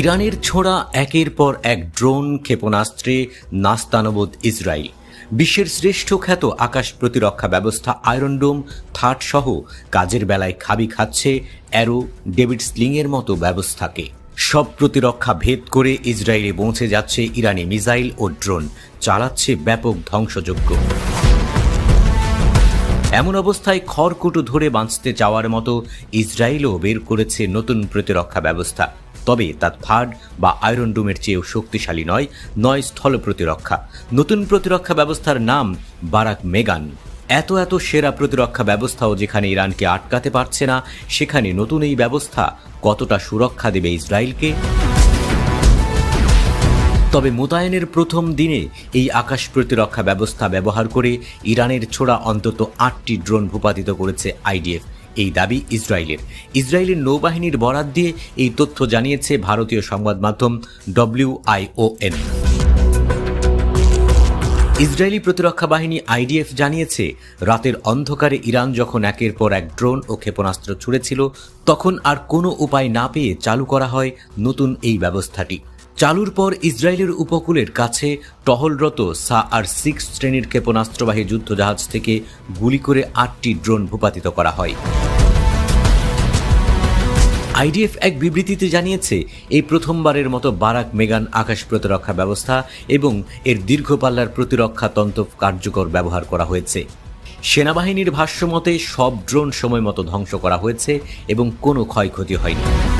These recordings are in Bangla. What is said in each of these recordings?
ইরানের ছোড়া একের পর এক ড্রোন ক্ষেপণাস্ত্রে নাস্তানবোধ ইসরায়েল। বিশ্বের শ্রেষ্ঠ খ্যাত আকাশ প্রতিরক্ষা ব্যবস্থা আয়রন ডোম থার্ড সহ কাজের বেলায় খাবি খাচ্ছে অ্যারো ডেভিড স্লিংয়ের মতো ব্যবস্থাকে। সব প্রতিরক্ষা ভেদ করে ইসরায়েলে পৌঁছে যাচ্ছে ইরানি মিসাইল ও ড্রোন, চালাচ্ছে ব্যাপক ধ্বংসযজ্ঞ। এমন অবস্থায় খড়কুটো ধরে বাঁচতে চাওয়ার মতো ইসরায়েলও বের করেছে নতুন প্রতিরক্ষা ব্যবস্থা। তবে তা থার্ড বা আয়রন ডোমের চেয়েও শক্তিশালী নয় নয় স্থল প্রতিরক্ষা। নতুন প্রতিরক্ষা ব্যবস্থার নাম বারাক মেগান। এত এত সেরা প্রতিরক্ষা ব্যবস্থাও যেখানে ইরানকে আটকাতে পারছে না, সেখানে নতুন এই ব্যবস্থা কতটা সুরক্ষা দেবে ইসরায়েলকে? তবে মোতায়েনের প্রথম দিনে এই আকাশ প্রতিরক্ষা ব্যবস্থা ব্যবহার করে ইরানের ছোড়া অন্তত আটটি ড্রোন ভূপাতিত করেছে আইডিএফ। এই দাবি ইসরায়েলের। ইসরায়েলের নৌবাহিনীর বরাত দিয়ে এই তথ্য জানিয়েছে ভারতীয় সংবাদ মাধ্যম ডব্লিউআইওএন ইসরায়েলি প্রতিরক্ষা বাহিনী আইডিএফ জানিয়েছে, রাতের অন্ধকারে ইরান যখন একের পর এক ড্রোন ও ক্ষেপণাস্ত্র ছুড়েছিল, তখন আর কোনো উপায় না পেয়ে চালু করা হয় নতুন এই ব্যবস্থাটি। চালুর পর ইসরায়েলের উপকূলের কাছে টহলরত সা আর সিক্স শ্রেণির ক্ষেপণাস্ত্রবাহী যুদ্ধজাহাজ থেকে গুলি করে আটটি ড্রোন ভূপাতিত করা হয়। আইডিএফ এক বিবৃতিতে জানিয়েছে, এই প্রথমবারের মতো বারাক মেগান আকাশ প্রতিরক্ষা ব্যবস্থা এবং এর দীর্ঘ পাল্লার প্রতিরক্ষা তন্ত্র কার্যকর ব্যবহার করা হয়েছে। সেনাবাহিনীর ভাষ্যমতে সব ড্রোন সময় মতো ধ্বংস করা হয়েছে এবং কোনো ক্ষয়ক্ষতি হয়নি।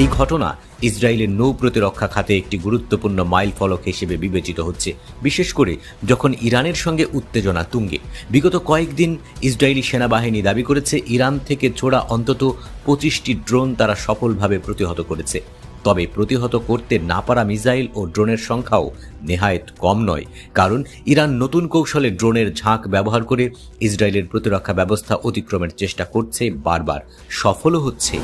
এই ঘটনা ইসরায়েলের নৌ প্রতিরক্ষা খাতে একটি গুরুত্বপূর্ণ মাইল ফলক হিসেবে বিবেচিত হচ্ছে, বিশেষ করে যখন ইরানের সঙ্গে উত্তেজনা তুঙ্গে। বিগত কয়েকদিন ইসরায়েলি সেনাবাহিনী দাবি করেছে, ইরান থেকে ছোড়া অন্তত পঁচিশটি ড্রোন তারা সফলভাবে প্রতিহত করেছে। তবে প্রতিহত করতে না পারা মিসাইল ও ড্রোনের সংখ্যাও নেহায়েত কম নয়, কারণ ইরান নতুন কৌশলে ড্রোনের ঝাঁক ব্যবহার করে ইসরায়েলের প্রতিরক্ষা ব্যবস্থা অতিক্রমের চেষ্টা করছে বারবার। সফলও হচ্ছে।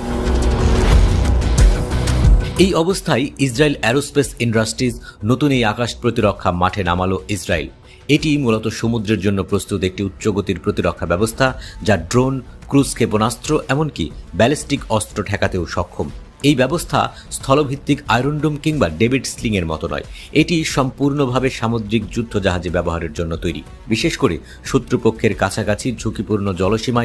এই অবস্থায় ইসরায়েল অ্যারোস্পেস ইন্ডাস্ট্রিজ নতুন এই আকাশ প্রতিরক্ষা মাঠে নামালো ইসরায়েল। এটি মূলত সমুদ্রের জন্য প্রস্তুত একটি উচ্চগতির প্রতিরক্ষা ব্যবস্থা, যা ড্রোন, ক্রুজ ক্ষেপণাস্ত্র, এমনকি ব্যালিস্টিক অস্ত্র ঠেকাতেও সক্ষম। এই ব্যবস্থা স্থলভিত্তিক আয়রনডোম কিংবা ডেভিড স্লিংয়ের মতো নয়। এটি সম্পূর্ণভাবে সামুদ্রিক যুদ্ধ জাহাজে ব্যবহারের জন্য তৈরি। বিশেষ করে শত্রুপক্ষের কাছাকাছি ঝুঁকিপূর্ণ জলসীমায়